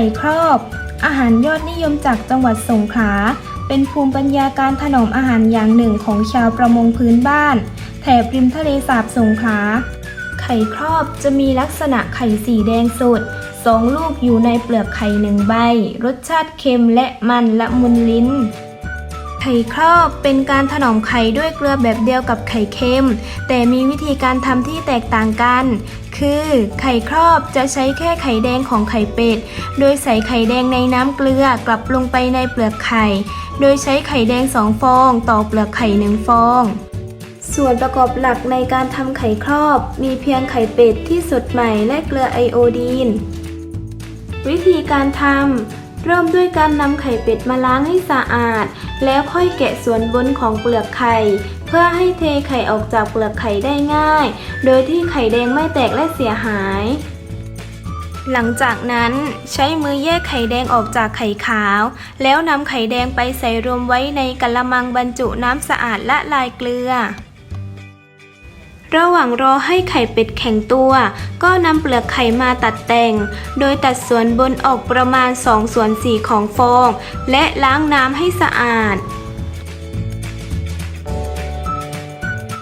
ข่ครอบ อาหารยอดนิยมจากจังหวัดสงขลา เป็นภูมิปัญญาการถนอมอาหารอย่างหนึ่งของชาวประมงพื้นบ้าน แถบริมทะเลสาบสงขลา ไข่ครอบจะมีลักษณะไข่สีแดงสดสองลูกอยู่ในเปลือกไข่หนึ่งใบ รสชาติเค็มและมันละมุนลิ้น ไข่ครอบเป็นการถนอมไข่ด้วยเกลือแบบเดียวกับไข่เค็ม แต่มีวิธีการทำที่แตกต่างกัน คือไข่ครอบจะใช้แค่ไข่แดงของไข่เป็ด โดยใส่ไข่แดงในน้ำเกลือกลับลงไปในเปลือกไข่ โดยใช้ไข่แดงสองฟองต่อเปลือกไข่หนึ่งฟอง ส่วนประกอบหลักในการทำไข่ครอบ มีเพียงไข่เป็ดที่สดใหม่และเกลือไอโอดีน วิธีการทำ เริ่มด้วยการนำไข่เป็ดมาล้างให้สะอาด แล้วค่อยแกะส่วนบนของเปลือกไข่ เพื่อให้เทไข่ออกจากเปลือกไข่ได้ง่าย โดยที่ไข่แดงไม่แตกและเสียหาย หลังจากนั้นใช้มือแยกไข่แดงออกจากไข่ขาว แล้วนำไข่แดงไปใส่รวมไว้ในกะละมังบรรจุน้ำสะอาดและลายเกลือ ระหว่างรอให้ไข่เป็ดแข็งตัว ก็นำเปลือกไข่มาตัดแต่ง โดยตัดส่วนบนออกประมาณ2ส่วน4ของฟอง และล้างน้ำให้สะอาด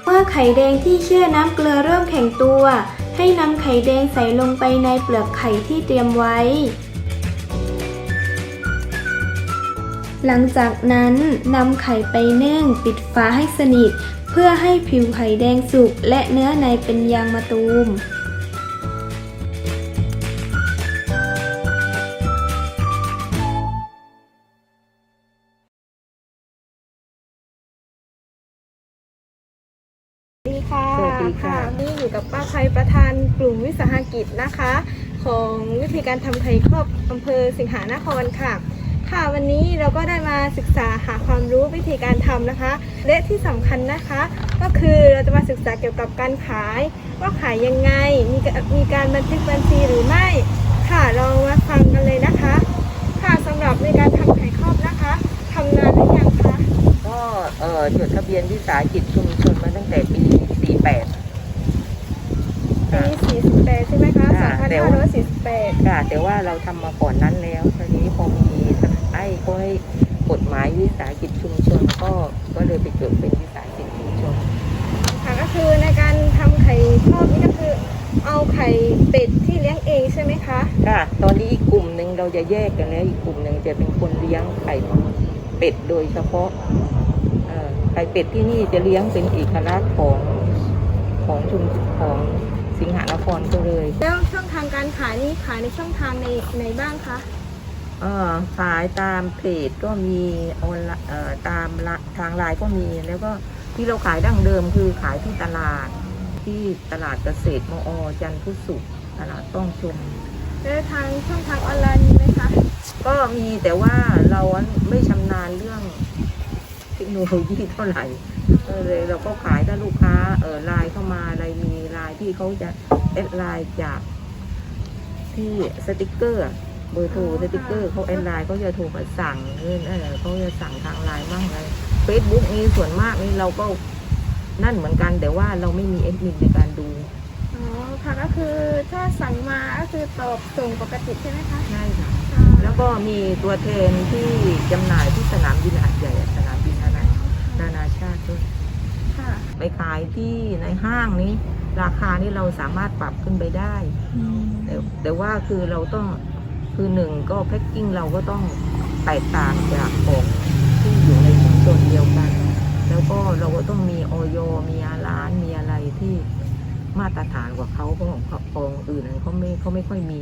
เมื่อไข่แดงที่แช่น้ำเกลือเริ่มแข็งตัว ให้นำไข่แดงใส่ลงไปในเปลือกไข่ที่เตรียมไว้ หลังจากนั้นนำไข่ไปนึ่ง ปิดฝาให้สนิท เพื่อให้ผิวไข่แดงสุกและเนื้อในเป็นยางมะตูม สวัสดีค่ะสวัสดีค่ะ นี่อยู่กับป้าภัยประธานกลุ่มวิสาหกิจนะคะ ของวิธีการทำไข่ครอบอำเภอสิงหานครค่ะ ค่ะวันนี้เราก็ได้มาศึกษาหาความรู้วิธีการทำนะคะ และที่สำคัญนะคะ ก็คือเราจะมาศึกษาเกี่ยวกับการขาย ว่าขายยังไง มีกมีการบันทึกบัญชีหรือไม่ ค่ะเรามาฟังกันเลยนะคะ ค่ะสำหรับในการทำไข่ครอบนะคะทำนานหรือยังคะก็เอ่อจดทะเบียนวิสาหกิจชุมชนมาตั้งแต่ปี 48ปี48ใช่ไหมคะค่ะแต่ว่า2548ค่ะแต่ว่าเราทำมาก่อนนั้นแล้วทีนี้พอมี ไอ้ก็ให้กฎหมายวิสาหกิจชุมชนก็ก็เลยไปจดเป็นวิสาหกิจชุมชนค่ะก็คือในการทำไข่ครอบนี่ก็คือ เอาไข่เป็ดที่เลี้ยงเองใช่ไหมคะ ค่ะตอนนี้อีกกลุ่มหนึ่งเราจะแยกกันแล้วอีกกลุ่มหนึ่งจะเป็นคนเลี้ยงไข่เป็ดโดยเฉพาะเอ่อไข่เป็ดที่นี่จะเลี้ยงเป็นเอกลักษณ์ของของชุมของสิงหานครก็เลย แล้วช่องทางการขายนี่ขายในช่องทางในในบ้างคะ เอ่อขายตามเพจก็มีออนไลน์เอ่อตามละทางไลน์ก็มี แล้วก็ที่เราขายดั้งเดิมคือขายที่ตลาด ที่ตลาดเกษตรมอ จันทร์พุสุขตลาดต้องชมแล้วทางช่องทางออนไลน์มีไหมคะ ก็มีแต่ว่าเราไม่ชำนาญเรื่องเทคโนโลยีเท่าไหร่เออเลยเราก็ขายถ้าลูกค้าเออไลน์เข้ามาอะไรมีไลน์ที่เขาจะแอดไลน์จากที่สติกเกอร์อะ เบอร์โทรสติกเกอร์เขาแอดไลน์เขาจะโทรมาสั่งเงินเออเขาจะสั่งทางไลน์บ้างอะไรเฟซบุ๊กนี่ส่วนมากนี่เราก็นั่นเหมือนกันแต่ว่าเราไม่มีเอดมินในการดูอ๋อค่ะก็คือถ้าสั่งมาก็คือตอบส่งปกติใช่ไหมคะใช่ค่ะค่ะแล้วก็มีตัวแทนที่จำหน่ายที่สนามบินหาดใหญ่อะสนามบินนานานานาชาติด้วยค่ะไปขายที่ในห้างนี้ ราคานี่เราสามารถปรับขึ้นไปได้แต่แต่ว่าคือเราต้อง คือหนึ่งก็แพ็กกิ้งเราก็ต้องแตกต่างจากของที่อยู่ในชุมชนเดียวกัน แล้วก็เราก็ต้องมีออยมีร้านมีอะไรที่มาตรฐานกว่าเขาเพราะของของอื่นนั้นเขาไม่เขาไม่ค่อยมี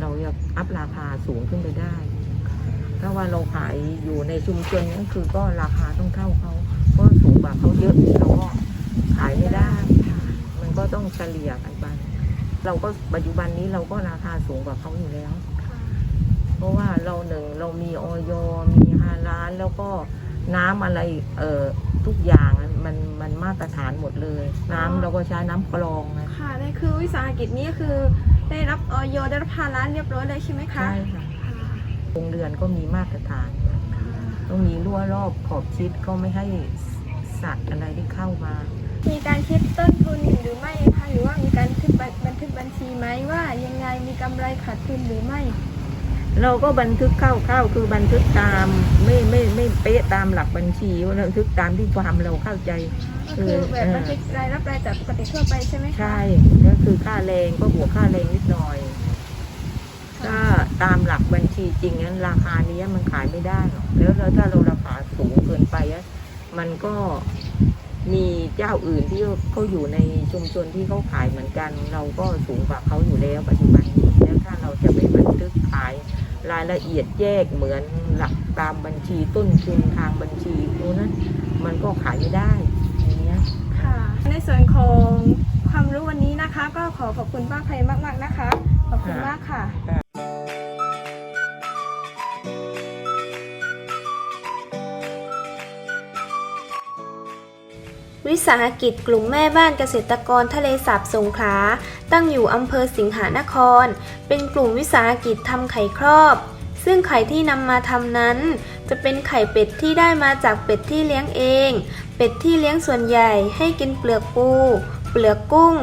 เราจะอัพราคาสูงขึ้นไปได้ ถ้าว่าเราขายอยู่ในชุมชนนั่นคือก็ราคาต้องเท่าเขาเพราะสูงกว่าเขาเยอะเราก็ขายไม่ได้ มันก็ต้องเฉลี่ยกันไปเราก็ปัจจุบันนี้เราก็ราคาสูงกว่าเขาอยู่แล้ว เพราะว่าเราหนึ่งเรามีออยมีฮาร้านแล้วก็น้ำอะไรเอ่อทุกอย่างมันมันมาตรฐานหมดเลย น้ำเราก็ใช้น้ำกรองนะค่ะนี่คือวิสาหกิจนี้ก็คือได้รับออยได้รับผ่านร้านเรียบร้อยเลยใช่ไหมคะใช่ค่ะค่ะโรงเรือนก็มีมาตรฐานต้องมีรั้วรอบขอบชิดก็ไม่ให้สัตว์อะไรที่เข้ามา มีการคิดต้นทุนหรือไม่คะหรือว่ามีการบันทึกบันบันทึกบัญชีไหมว่ายังไงมีกำไรขาดทุนหรือไม่ เราก็บันทึกเข้าๆคือบันทึกตามไม่ไม่ไม่เป๊ะตามหลักบัญชีว่าเราบันทึกตามที่ความเราเข้าใจก็คือแบบบันทึกรายรับรายจ่ายปกติทั่วไปใช่ไหมคะใช่ก็คือค่าแรงก็บวกค่าแรงนิดหน่อยถ้าตามหลักบัญชีจริงนั้นราคานี้มันขายไม่ได้หรอกแล้วแล้วถ้าเราราคาสูงเกินไปอะมันก็มีเจ้าอื่นที่เขาอยู่ในชุมชนที่เขาขายเหมือนกัน เราก็สูงกว่าเขาอยู่แล้วปัจจุบันนี้แล้วถ้าเราจะไปบันทึกขาย รายละเอียดแยกเหมือนหลักตามบัญชีต้นทุนทางบัญชีพวกนั้นมันก็ขายไม่ได้อย่างเงี้ยค่ะ ในส่วนของความรู้วันนี้นะคะ ก็ขอขอบคุณป้าไพมาก ๆ นะคะ ขอบคุณมากค่ะ วิสาหกิจกลุ่มแม่บ้านเกษตรกรทะเลสาบสงขลา ตั้งอยู่อำเภอสิงหานคร เป็นกลุ่มวิสาหกิจทำไข่ครอบ ซึ่งไข่ที่นำมาทำนั้น จะเป็นไข่เป็ดที่ได้มาจากเป็ดที่เลี้ยงเอง เป็ดที่เลี้ยงส่วนใหญ่ให้กินเปลือกปู เปลือกกุ้ง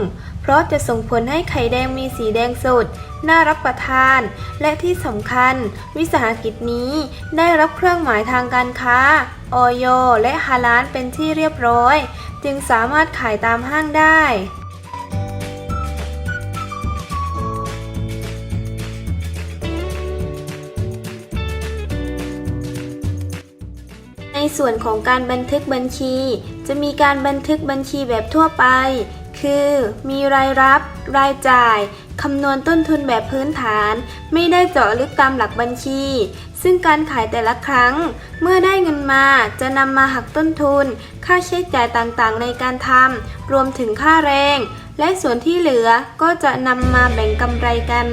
ราะจะส่งผลให้ไข่แดงมีสีแดงสด น่ารับประทาน และที่สำคัญ วิสาหกิจนี้ได้รับเครื่องหมายทางการค้า ออยและฮาลานเป็นที่เรียบร้อย จึงสามารถขายตามห้างได้ในส่วนของการบันทึกบัญชี จะมีการบันทึกบัญชีแบบทั่วไป คือ มีรายรับ รายจ่าย คำนวณต้นทุนแบบพื้นฐาน ไม่ได้เจาะลึกตามหลักบัญชี ซึ่งการขายแต่ละครั้ง เมื่อได้เงินมาจะนำมาหักต้นทุน ค่าใช้จ่ายต่างๆ ในการทำรวมถึงค่าแรง และส่วนที่เหลือก็จะนำมาแบ่งกำไรกัน